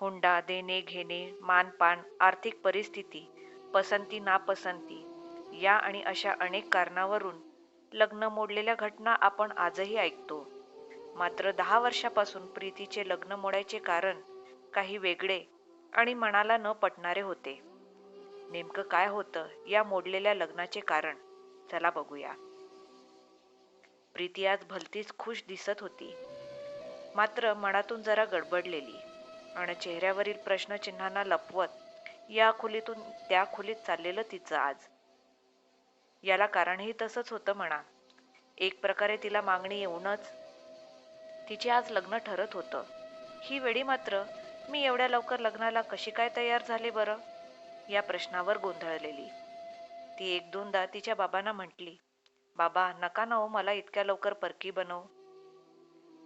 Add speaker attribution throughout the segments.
Speaker 1: हुंडा देणे घेणे मानपान आर्थिक परिस्थिती पसंती नापसंती या आणि अशा अनेक कारणावरून लग्न मोडलेल्या घटना आपण आजही ऐकतो. मात्र दहा वर्षापासून प्रीतीचे लग्न मोडायचे कारण काही वेगळे आणि मनाला न पटणारे होते. नेमकं काय होतं या मोडलेल्या लग्नाचे कारण? चला बघूया. प्रीती आज भलतीच खुश दिसत होती. मात्र मनातून जरा गडबडलेली. आणि चेहऱ्यावरील प्रश्नचिन्हांना लपवत या खोलीतून त्या खोलीत चाललेलं तिचं आज. याला कारणही तसंच होतं म्हणा. एक प्रकारे तिला मागणी येऊनच तिचे आज लग्न ठरत होतं. ही वेळी मात्र मी एवढ्या लवकर लग्नाला कशी काय तयार झाले बरं? या प्रश्नावर गोंधळलेली. ती एक दोनदा तिच्या बाबांना म्हटली बाबा नका ना हो मला इतक्या लवकर परकी बनव.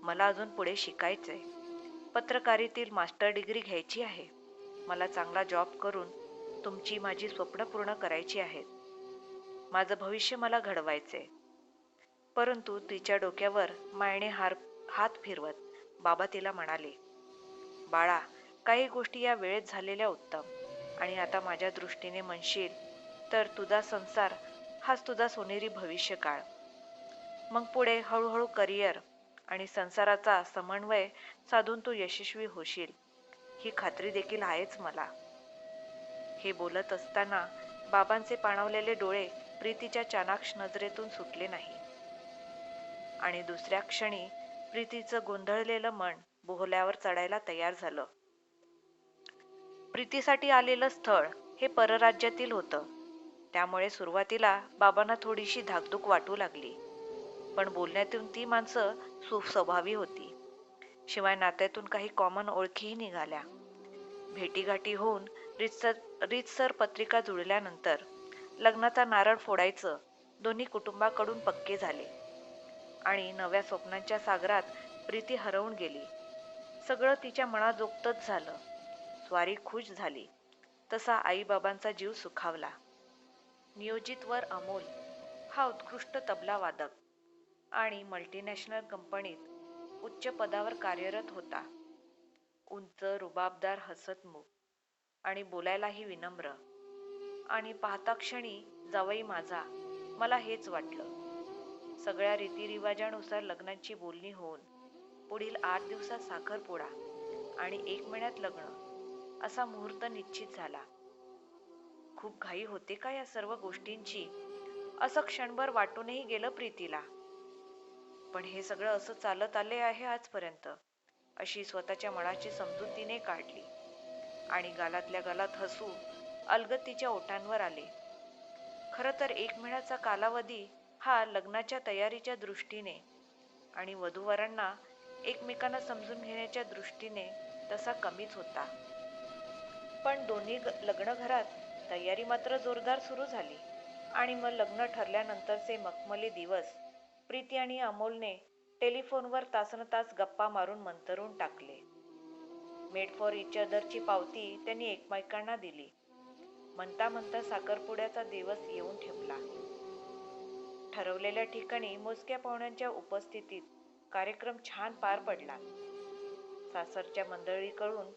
Speaker 1: मला अजून पुढे शिकायचंय. पत्रकारितील मास्टर डिग्री घ्यायची आहे. मला चांगला जॉब करून तुमची माझी स्वप्न पूर्ण करायची आहेत. माझं भविष्य मला घडवायचे परंतु तिच्या डोक्यावर मायने हार हात फिरवत बाबा तिला म्हणाले बाळा काही गोष्टी या वेळेत झालेल्या उत्तम आणि आता माझ्या दृष्टीने म्हणशील तर तुझा संसार हाच तुझा सोनेरी भविष्यकाळ. मग पुढे हळूहळू करिअर आणि संसाराचा समन्वय साधून तू यशस्वी होशील. ही खात्री देखील आहेच मला. हे बोलत असताना बाबांचे पाणवलेले डोळे प्रीतीच्या चाणाक्ष नजरेतून सुटले नाही. आणि दुसऱ्या क्षणी प्रीतीचं गोंधळलेलं मन बोहल्यावर चढायला तयार झालं. प्रीतीसाठी आलेलं स्थळ हे परराज्यातील होतं. त्यामुळे सुरुवातीला बाबांना थोडीशी धाकधूक वाटू लागली. पण बोलण्यातून ती माणसं सुस्वभावी होती. शिवाय नात्यातून काही कॉमन ओळखीही निघाल्या. भेटीगाठी होऊन रितसर रीतसर पत्रिका जुळल्यानंतर लग्नाचा नारळ फोडायचं दोन्ही कुटुंबाकडून पक्के झाले. आणि नव्या स्वप्नांच्या सागरात प्रीती हरवून गेली. सगळं तिच्या मनाजोगतच झालं. स्वारी खुश झाली. तसा आईबाबांचा जीव सुखावला. नियोजित वर अमोल हा उत्कृष्ट तबला वादक. आणि मल्टीनॅशनल कंपनीत उच्च पदावर कार्यरत होता. उंच रुबाबदार हसतमुख आणि बोलायलाही विनम्र. आणि पाहता क्षणी जावई माझा मला हेच वाटलं. सगळ्या रीतिरिवाजानुसार लग्नाची बोलणी होऊन पुढील आठ दिवसात साखरपुडा आणि एक महिन्यात लग्न असा मुहूर्त निश्चित झाला. खूप घाई होते का या सर्व गोष्टींची? असं क्षणभर वाटूनही गेलं प्रीतीला. पण हे सगळं असं चालत आले आहे आजपर्यंत अशी स्वतःच्या मनाची समजूत तिने काढली. आणि गालातल्या गालात हसू अलगत तिच्या ओठांवर आले. खरं तर एक महिन्याचा कालावधी हा लग्नाच्या तयारीच्या दृष्टीने आणि वधूवरांना एकमेकांना समजून घेण्याच्या दृष्टीने तसा कमीच होता. पण दोन्ही ग- लग्न घरात तयारी मात्र जोरदार सुरू झाली आणि मग लग्न ठरल्यानंतरचे मखमली दिवस प्रीती आणि अमोलने टेलिफोनवर तासनतास गप्पा मारून मंतरून टाकले. मेड फॉर इच अदरची पावती त्यांनी एकमेकांना दिली. म्हणता म्हणता साखरपुड्याचा दिवस येऊन ठेवला ठरवलेल्या ठिकाणी मोजक्या पाहुण्यांच्या उपस्थितीत कार्यक्रम छान पार पडला. सासरच्या मंडळीकडून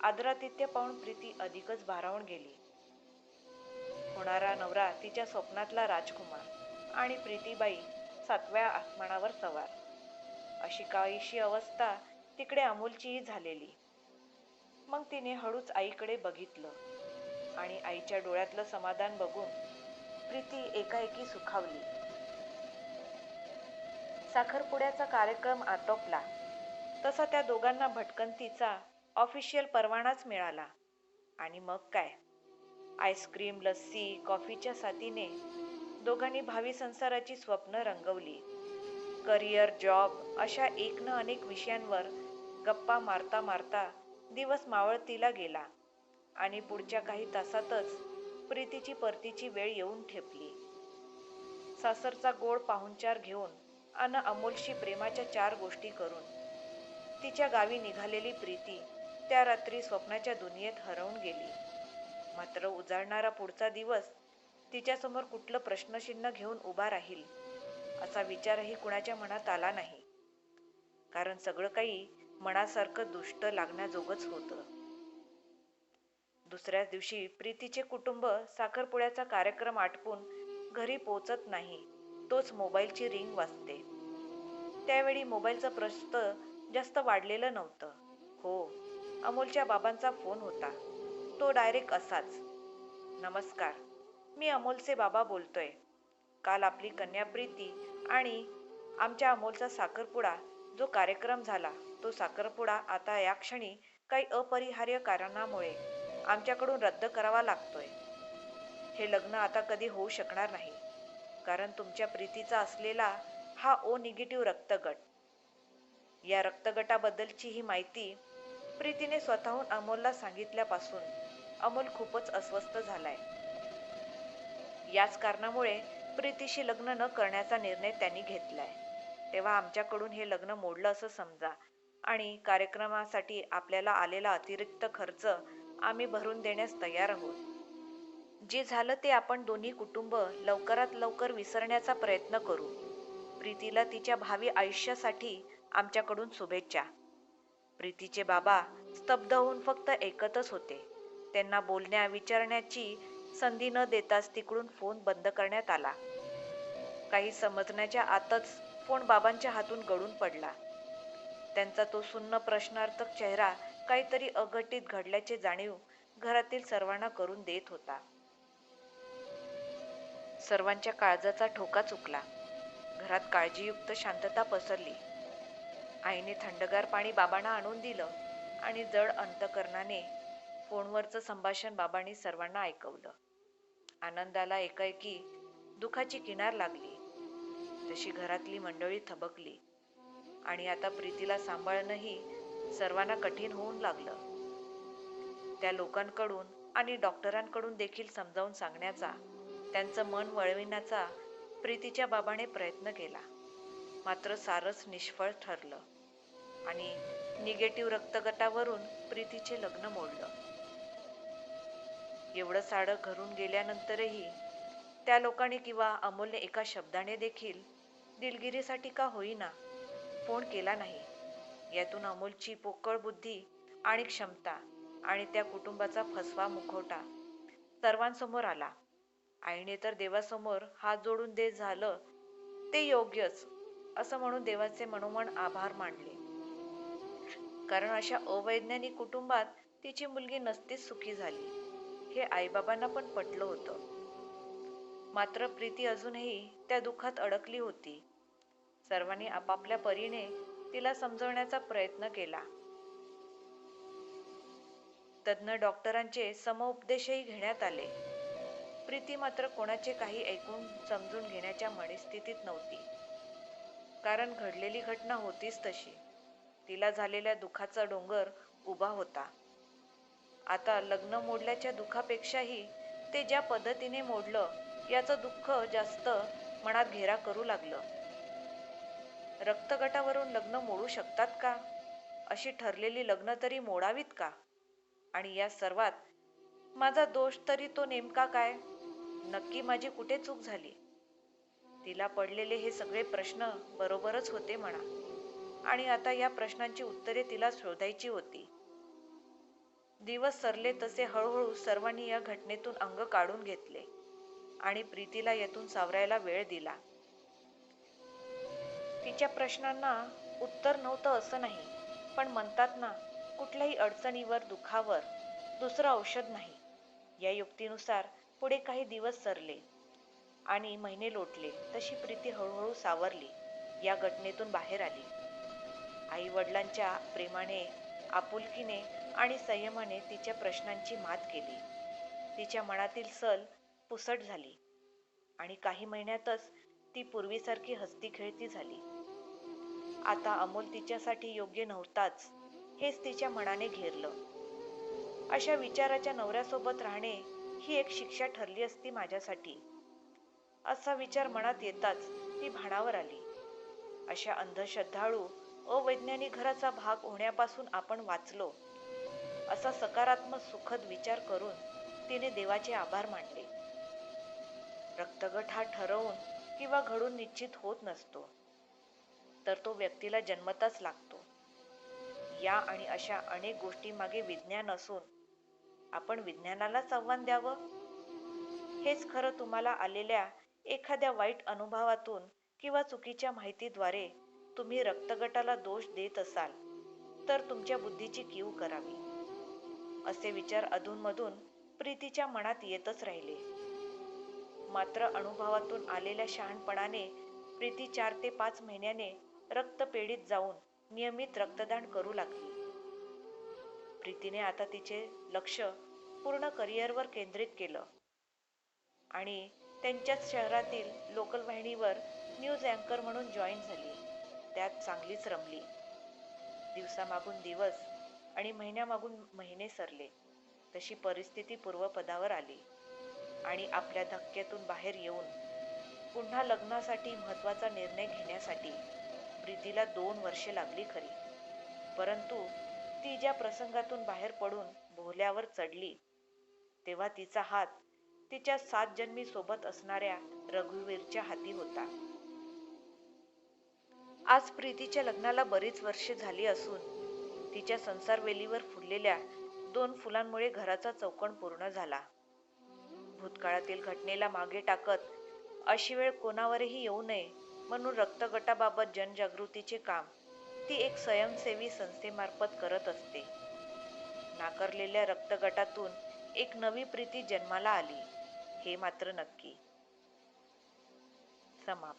Speaker 1: आदरातिथ्य पाहून प्रीती अधिकच भारावून गेली. होणारा नवरा तिच्या स्वप्नातला राजकुमार आणि प्रीतीबाई सातव्या आसमानावर सवार. अशी काहीशी अवस्था तिकडे अमोलचीही झालेली. मग तिने हळूच आईकडे बघितलं आणि आईच्या डोळ्यातलं समाधान बघून प्रीती एकाएकी सुखावली. साखरपुड्याचा कार्यक्रम आटोपला. तसा त्या दोघांना भटकंतीचा ऑफिशियल परवानाच मिळाला. आणि मग काय? आईस्क्रीम लस्सी कॉफीच्या साथीने दोघांनी भावी संसाराची स्वप्न रंगवली. करिअर जॉब अशा एक न अनेक विषयांवर गप्पा मारता मारता दिवस मावळतीला गेला आणि पुढच्या काही तासातच प्रीतीची परतीची वेळ येऊन ठेपली. सासरचा गोड पाहुणचार घेऊन अन अमोलशी प्रेमाच्या चार गोष्टी करून तिच्या गावी निघालेली प्रीती त्या रात्री स्वप्नाच्या दुनियेत हरवून गेली. मात्र उजाडणारा पुढचा दिवस तिच्यासमोर कुठलं प्रश्नचिन्ह घेऊन उभा राहील असा विचारही कुणाच्या मनात आला नाही. कारण सगळं काही मनासारखं दुष्ट लागण्याजोगच होतं. दुसऱ्या दिवशी प्रीतीचे कुटुंब साखरपुड्याचा कार्यक्रम आटपून घरी पोचत नाही तोच मोबाईलची रिंग वाजते. त्यावेळी मोबाईलचं प्रस्त जास्त वाढलेलं नव्हतं. हो अमोलच्या बाबांचा फोन होता. तो डायरेक्ट असाच. नमस्कार. मी अमोलचे बाबा बोलतोय. काल आपली कन्या प्रीती आणि आमच्या अमोलचा साखरपुडा जो कार्यक्रम झाला तो साखरपुडा आता या क्षणी काही अपरिहार्य कारणामुळे आमच्याकडून रद्द करावा लागतोय. हे लग्न आता कधी होऊ शकणार नाही कारण तुमच्या प्रीतीचा असलेला हा ओ निगेटिव्ह रक्तगट. या रक्तगटाबद्दलची ही माहिती प्रीतीने स्वतःहून अमोलला सांगितल्यापासून अमोल खूपच अस्वस्थ झालाय. याच कारणामुळे प्रीतीशी लग्न न करण्याचा निर्णय त्यांनी घेतलाय. तेव्हा आमच्याकडून हे लग्न मोडलं असं समजा. आणि कार्यक्रमासाठी आपल्याला आलेला अतिरिक्त खर्च आम्ही भरून देण्यास तयार आहोत. जे झालं ते आपण दोन्ही कुटुंब लवकरात लवकर विसरण्याचा प्रयत्न करू. प्रीतीला तिच्या भावी आयुष्यासाठी आमच्याकडून शुभेच्छा. प्रीतीचे बाबा स्तब्ध होऊन फक्त ऐकतच होते. त्यांना बोलण्या विचारण्याची संधी न देताच तिकडून फोन बंद करण्यात आला. काही समजण्याच्या आतच फोन बाबांच्या हातून गळून पडला. त्यांचा तो सुन्न प्रश्नार्थक चेहरा काहीतरी अघटित घडल्याचे जाणीव घरातील सर्वांना करून देत होता. सर्वांच्या काळजाचा ठोका चुकला. घरात काळजीयुक्त शांतता पसरली. आईने थंडगार पाणी बाबांना आणून दिलं आणि जड अंतकरणाने फोनवरचं संभाषण बाबांनी सर्वांना ऐकवलं. आनंदाला एकाएकी दुखाची किनार लागली. तशी घरातली मंडळी थबकली आणि आता प्रीतीला सांभाळणंही सर्वांना कठीण होऊन लागलं. त्या लोकांकडून आणि डॉक्टरांकडून देखील समजावून सांगण्याचा त्यांचं मन वळविण्याचा प्रीतीच्या बाबाने प्रयत्न केला. मात्र सारस निष्फळ ठरलं आणि निगेटिव्ह रक्तगटावरून प्रीतीचे लग्न मोडलं. एवढं साडं घरून गेल्यानंतरही त्या लोकांनी किंवा अमोलने एका शब्दाने देखील दिलगिरीसाठी का होईना फोन केला नाही? यातून अमोलची पोकळ बुद्धी आणि क्षमता आणि त्या कुटुंबाचा फसवा मुखवटा सर्वांसमोर आला. आईने तर देवासमोर हात जोडून दे झालं ते योग्यच असं म्हणून देवाचे मनोमन आभार मानले. कारण अशा अवैज्ञानिक कुटुंबात तिची मुलगी नसतीच सुखी झाली. हे आईबाबांना पण पटलं होतं. मात्र प्रीती अजूनही त्या दुःखात अडकली होती. सर्वांनी आपापल्या परीने तिला समजवण्याचा प्रयत्न केला. तज्ज्ञ डॉक्टरांचे समउपदेशही घेण्यात आले. प्रीती मात्र कोणाचे काही ऐकून समजून घेण्याच्या मनस्थितीत नव्हती. कारण घडलेली घटना होतीच तशी. तिला झालेल्या दुःखाचा डोंगर उभा होता. आता लग्न मोडल्याच्या दुःखापेक्षाही ते ज्या पद्धतीने मोडलं याचं दुःख जास्त मनात घेरा करू लागलं. रक्तगटावरून लग्न मोडू शकतात का? अशी ठरलेली लग्न तरी मोडावीत का? आणि या सर्वात माझा दोष तरी तो नेमका काय? नक्की माझी कुठे चूक झाली? तिला पडलेले हे सगळे प्रश्न बरोबरच होते म्हणा. आणि आता या प्रश्नांची उत्तरे तिला शोधायची होती. दिवस सरले तसे हळूहळू सर्वांनी या घटनेतून अंग काढून घेतले आणि प्रीतीला येथून सावरायला वेळ दिला. तिच्या प्रश्नांना उत्तर नव्हतं असं नाही पण म्हणतात ना कुठल्याही अडचणीवर दुखावर दुसरं औषध नाही. या युक्तीनुसार पुढे काही दिवस सरले आणि महिने लोटले तशी प्रीती हळूहळू सावरली या घटनेतून बाहेर आली. आई वडिलांच्या प्रेमाने आपुलकीने आणि संयमाने तिच्या प्रश्नांची मात केली. तिच्या मनातील सल पुसट झाली आणि काही महिन्यातच ती पूर्वीसारखी हस्ती खेळती झाली. आता अमोल तिच्यासाठी योग्य नव्हताच हेच तिच्या मनाने घेरलं. अशा विचाराच्या नवऱ्यासोबत राहणे ही एक शिक्षा ठरली असती माझ्यासाठी. असा विचार मनात येताच ती भाणावर आली. अशा अंधश्रद्धाळू अवैज्ञानिक घराचा भाग होण्यापासून आपण वाचलो. असा सकारात्मक सुखद विचार करून तिने देवाचे आभार मानले. रक्तगट हा ठरवून किंवा घडून निश्चित होत नसतो तर तो व्यक्तीला जन्मताच लागतो. या आणि अशा अनेक गोष्टीमागे विज्ञान असून आपण विज्ञानालाच आव्हान द्यावं? हेच खरं तुम्हाला आलेल्या एखाद्या वाईट अनुभवातून किंवा चुकीच्या माहितीद्वारे तुम्ही रक्तगटाला दोष देत असाल तर तुमच्या बुद्धीची कीव करावी. असे विचार अधूनमधून प्रीतीच्या मनात येतच राहिले. मात्र अनुभवातून आलेल्या शहाणपणाने प्रीती चार ते पाच महिन्याने रक्तपेढीत जाऊन नियमित रक्तदान करू लागली. प्रीतीने आता तिचे लक्ष पूर्ण करिअरवर केंद्रित केलं आणि त्यांच्याच शहरातील लोकल वाहिनीवर न्यूज अँकर म्हणून जॉईन झाली. त्यात चांगलीच रमली. दिवसामागून दिवस आणि महिन्यामागून महिने सरले. तशी परिस्थिती पूर्वपदावर आली. आणि आपल्या धक्क्यातून बाहेर येऊन पुन्हा लग्नासाठी महत्त्वाचा निर्णय घेण्यासाठी प्रीतीला दोन वर्षे लागली खरी. परंतु ती ज्या प्रसंगातून बाहेर पडून भोल्यावर चढली तेव्हा तिचा हात तिच्या सात जन्मी सोबत असणाऱ्या रघुवीरच्या हाती होता. आज प्रीतीच्या लग्नाला बरीच वर्षे झाली असून तिच्या संसारवेलीवर फुललेल्या दोन फुलांमुळे घराचा चौकण पूर्ण झाला. भूतकाळातील घटनेला मागे टाकत अशी वेळ कोणावरही येऊ नये म्हणून रक्तगटाबाबत जनजागृतीचे काम ती एक स्वयंसेवी संस्थेमार्फत करत असते. नाकारलेल्या रक्तगटातून एक नवी प्रीती जन्माला आली हे मात्र नक्की. समाप्त.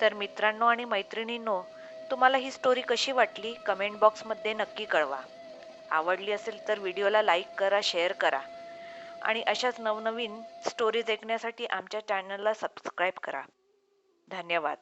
Speaker 1: तर मित्रांनो आणि मैत्रिणींनो तुम्हाला ही स्टोरी कशी वाटली कमेंट बॉक्समध्ये नक्की कळवा. आवडली असेल तर व्हिडिओला लाईक करा शेअर करा. आणि अशाच नवनवीन स्टोरीज ऐकण्यासाठी आमच्या चॅनलला सबस्क्राईब करा. धन्यवाद.